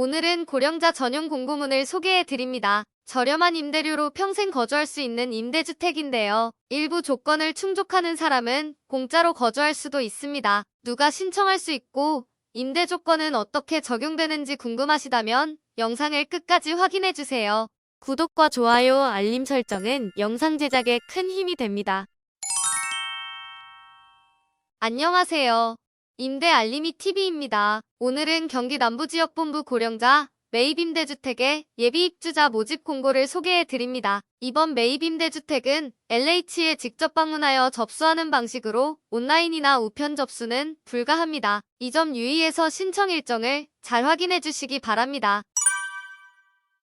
오늘은 고령자 전용 공고문을 소개해 드립니다. 저렴한 임대료로 평생 거주할 수 있는 임대주택인데요. 일부 조건을 충족하는 사람은 공짜로 거주할 수도 있습니다. 누가 신청할 수 있고 임대 조건은 어떻게 적용되는지 궁금하시다면 영상을 끝까지 확인해 주세요. 구독과 좋아요, 알림 설정은 영상 제작에 큰 힘이 됩니다. 안녕하세요. 임대 알림이 TV입니다. 오늘은 경기 남부지역본부 고령자 매입임대주택의 예비입주자 모집 공고를 소개해 드립니다. 이번 매입임대주택은 LH에 직접 방문하여 접수하는 방식으로 온라인이나 우편 접수는 불가합니다. 이 점 유의해서 신청 일정을 잘 확인해 주시기 바랍니다.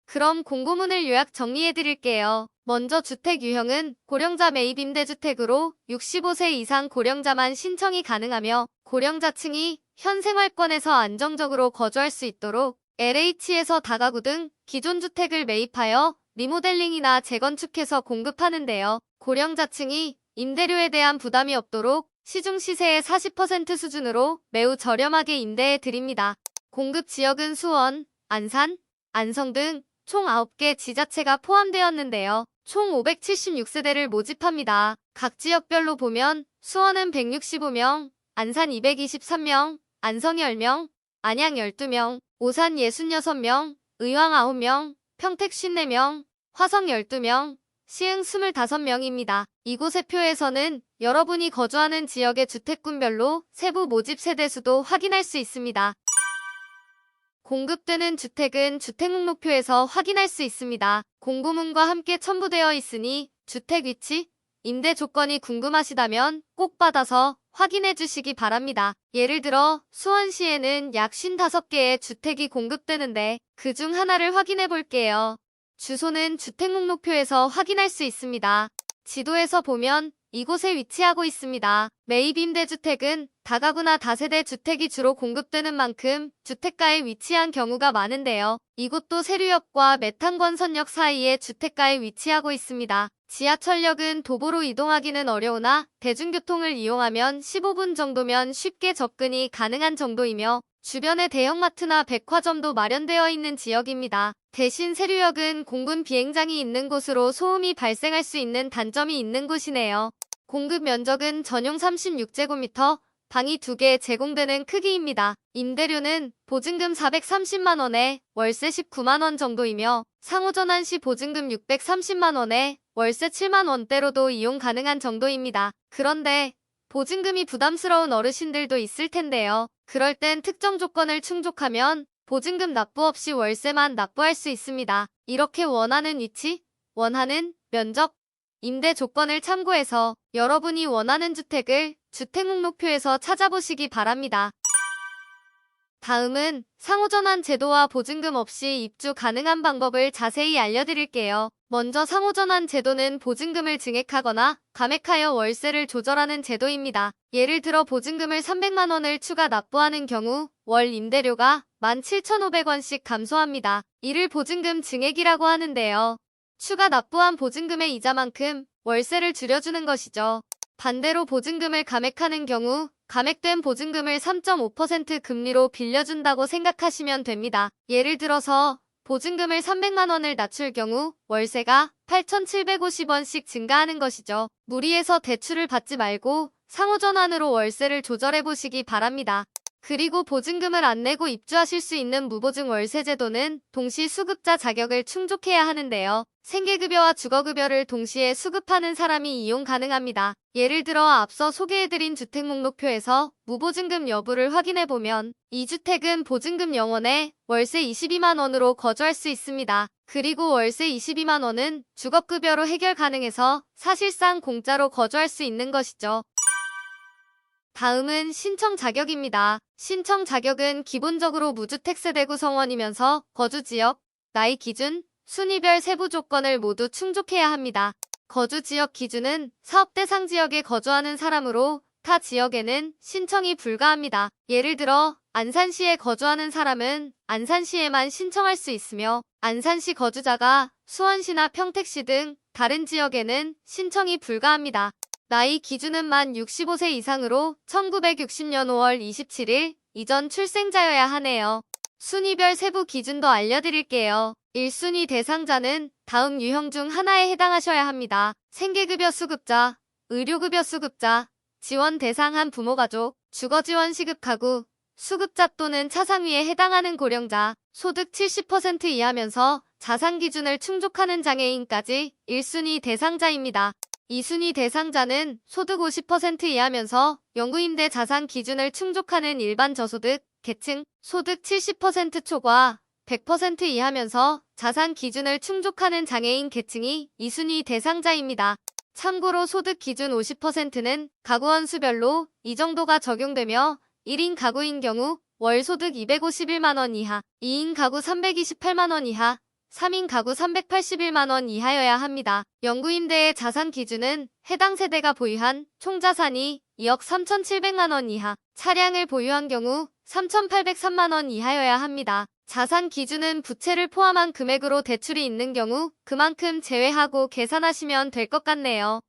그럼 공고문을 요약 정리해 드릴게요. 먼저 주택 유형은 고령자 매입 임대주택으로 65세 이상 고령자만 신청이 가능하며 고령자층이 현 생활권에서 안정적으로 거주할 수 있도록 LH에서 다가구 등 기존 주택을 매입하여 리모델링이나 재건축해서 공급하는데요. 고령자층이 임대료에 대한 부담이 없도록 시중 시세의 40% 수준으로 매우 저렴하게 임대해 드립니다. 공급 지역은 수원, 안산, 안성 등 총 9개 지자체가 포함되었는데요. 총 576세대를 모집합니다. 각 지역별로 보면 수원은 165명, 안산 223명, 안성 10명, 안양 12명, 오산 66명, 의왕 9명, 평택 54명, 화성 12명, 시흥 25명입니다. 이곳의 표에서는 여러분이 거주하는 지역의 주택군별로 세부 모집 세대수도 확인할 수 있습니다. 공급되는 주택은 주택목록표에서 확인할 수 있습니다. 공고문과 함께 첨부되어 있으니 주택 위치, 임대 조건이 궁금하시다면 꼭 받아서 확인해 주시기 바랍니다. 예를 들어 수원시에는 약 55개의 주택이 공급되는데 그 중 하나를 확인해 볼게요. 주소는 주택 목록표에서 확인할 수 있습니다. 지도에서 보면 이곳에 위치하고 있습니다. 매입 임대주택은 다가구나 다세대 주택이 주로 공급되는 만큼 주택가에 위치한 경우가 많은데요. 이곳도 세류역과 메탄권선역 사이에 주택가에 위치하고 있습니다. 지하철역은 도보로 이동하기는 어려우나 대중교통을 이용하면 15분 정도면 쉽게 접근이 가능한 정도이며 주변에 대형마트나 백화점도 마련되어 있는 지역입니다. 대신 세류역은 공군 비행장이 있는 곳으로 소음이 발생할 수 있는 단점이 있는 곳이네요. 공급 면적은 전용 36제곱미터, 방이 2개 제공되는 크기입니다. 임대료는 보증금 430만원에 월세 19만원 정도이며 상호전환 시 보증금 630만원에 월세 7만원대로도 이용 가능한 정도입니다. 그런데 보증금이 부담스러운 어르신들도 있을 텐데요. 그럴 땐 특정 조건을 충족하면 보증금 납부 없이 월세만 납부할 수 있습니다. 이렇게 원하는 위치, 원하는 면적, 임대 조건을 참고해서 여러분이 원하는 주택을 주택 목록표에서 찾아보시기 바랍니다. 다음은 상호전환 제도와 보증금 없이 입주 가능한 방법을 자세히 알려드릴게요. 먼저 상호전환 제도는 보증금을 증액하거나 감액하여 월세를 조절하는 제도입니다. 예를 들어 보증금을 300만원을 추가 납부하는 경우 월 임대료가 17,500원씩 감소합니다. 이를 보증금 증액이라고 하는데요. 추가 납부한 보증금의 이자만큼 월세를 줄여주는 것이죠. 반대로 보증금을 감액하는 경우 감액된 보증금을 3.5% 금리로 빌려준다고 생각하시면 됩니다. 예를 들어서 보증금을 300만 원을 낮출 경우 월세가 8,750원씩 증가하는 것이죠. 무리해서 대출을 받지 말고 상호전환으로 월세를 조절해 보시기 바랍니다. 그리고 보증금을 안 내고 입주하실 수 있는 무보증 월세 제도는 동시 수급자 자격을 충족해야 하는데요. 생계급여와 주거급여를 동시에 수급하는 사람이 이용 가능합니다. 예를 들어 앞서 소개해드린 주택 목록표에서 무보증금 여부를 확인해보면 이 주택은 보증금 0원에 월세 22만원으로 거주할 수 있습니다. 그리고 월세 22만원은 주거급여로 해결 가능해서 사실상 공짜로 거주할 수 있는 것이죠. 다음은 신청 자격입니다. 신청 자격은 기본적으로 무주택 세대 구성원이면서 거주 지역, 나이 기준, 순위별 세부 조건을 모두 충족해야 합니다. 거주 지역 기준은 사업 대상 지역에 거주하는 사람으로 타 지역에는 신청이 불가합니다. 예를 들어 안산시에 거주하는 사람은 안산시에만 신청할 수 있으며 안산시 거주자가 수원시나 평택시 등 다른 지역에는 신청이 불가합니다. 나이 기준은 만 65세 이상으로 1960년 5월 27일 이전 출생자여야 하네요. 순위별 세부 기준도 알려드릴게요. 1순위 대상자는 다음 유형 중 하나에 해당하셔야 합니다. 생계급여 수급자, 의료급여 수급자, 지원 대상한 부모가족, 주거지원 시급 가구, 수급자 또는 차상위에 해당하는 고령자, 소득 70% 이하면서 자산 기준을 충족하는 장애인까지 1순위 대상자입니다. 2순위 대상자는 소득 50% 이하면서 영구임대 자산 기준을 충족하는 일반 저소득, 계층, 소득 70% 초과 100% 이하면서 자산 기준을 충족하는 장애인 계층이 2순위 대상자입니다. 참고로 소득 기준 50%는 가구원 수별로 이 정도가 적용되며 1인 가구인 경우 월 소득 251만원 이하, 2인 가구 328만원 이하, 3인 가구 381만원 이하여야 합니다. 영구임대의 자산 기준은 해당 세대가 보유한 총 자산이 2억 3,700만원 이하, 차량을 보유한 경우 3,803만원 이하여야 합니다. 자산 기준은 부채를 포함한 금액으로 대출이 있는 경우 그만큼 제외하고 계산하시면 될 것 같네요.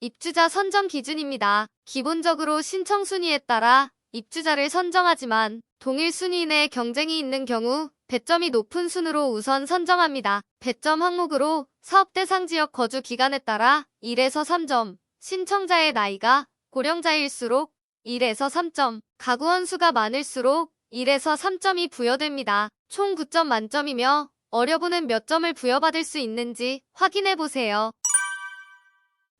입주자 선정 기준입니다. 기본적으로 신청 순위에 따라 입주자를 선정하지만 동일 순위 내 경쟁이 있는 경우 배점이 높은 순으로 우선 선정합니다. 배점 항목으로 사업 대상 지역 거주 기간에 따라 1에서 3점, 신청자의 나이가 고령자일수록 1에서 3점, 가구원 수가 많을수록 1에서 3점이 부여됩니다. 총 9점 만점이며 어려보는 몇 점을 부여받을 수 있는지 확인해 보세요.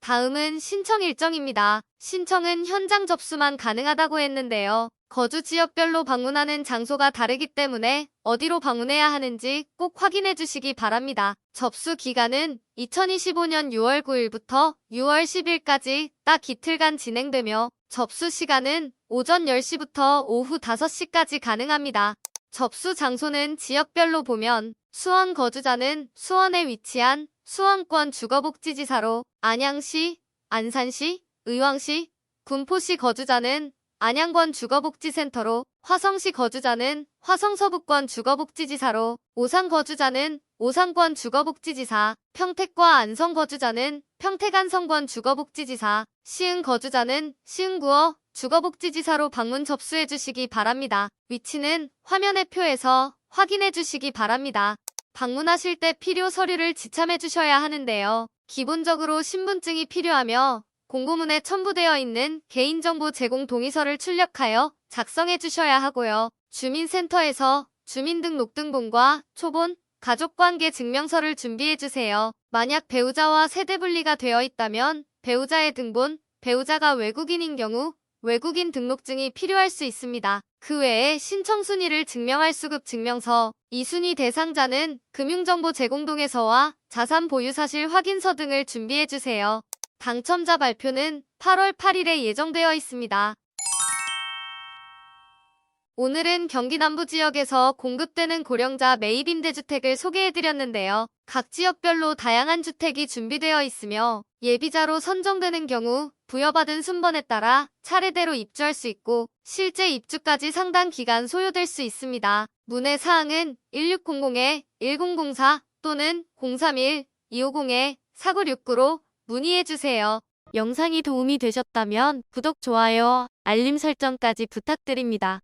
다음은 신청 일정입니다. 신청은 현장 접수만 가능하다고 했는데요. 거주 지역별로 방문하는 장소가 다르기 때문에 어디로 방문해야 하는지 꼭 확인해 주시기 바랍니다. 접수 기간은 2025년 6월 9일부터 6월 10일까지 딱 이틀간 진행되며 접수 시간은 오전 10시부터 오후 5시까지 가능합니다. 접수 장소는 지역별로 보면 수원 거주자는 수원에 위치한 수원권 주거복지지사로 안양시, 안산시, 의왕시, 군포시 거주자는 안양권 주거복지센터로 화성시 거주자는 화성서부권 주거복지지사로 오산 거주자는 오산권 주거복지지사 평택과 안성 거주자는 평택안성권 주거복지지사 시흥 거주자는 시흥구어 주거복지지사로 방문 접수해 주시기 바랍니다. 위치는 화면의 표에서 확인해 주시기 바랍니다. 방문하실 때 필요 서류를 지참해 주셔야 하는데요. 기본적으로 신분증이 필요하며 공고문에 첨부되어 있는 개인정보 제공 동의서를 출력하여 작성해 주셔야 하고요. 주민센터에서 주민등록등본과 초본, 가족관계 증명서를 준비해 주세요. 만약 배우자와 세대 분리가 되어 있다면 배우자의 등본, 배우자가 외국인인 경우 외국인 등록증이 필요할 수 있습니다. 그 외에 신청 순위를 증명할 수급 증명서, 이 순위 대상자는 금융정보 제공동의서와 자산 보유 사실 확인서 등을 준비해 주세요. 당첨자 발표는 8월 8일에 예정되어 있습니다. 오늘은 경기 남부 지역에서 공급되는 고령자 매입 임대주택을 소개해드렸는데요. 각 지역별로 다양한 주택이 준비되어 있으며 예비자로 선정되는 경우 부여받은 순번에 따라 차례대로 입주할 수 있고 실제 입주까지 상당 기간 소요될 수 있습니다. 문의 사항은 1600-1004 또는 031-250-4969로 문의해주세요. 영상이 도움이 되셨다면 구독, 좋아요, 알림 설정까지 부탁드립니다.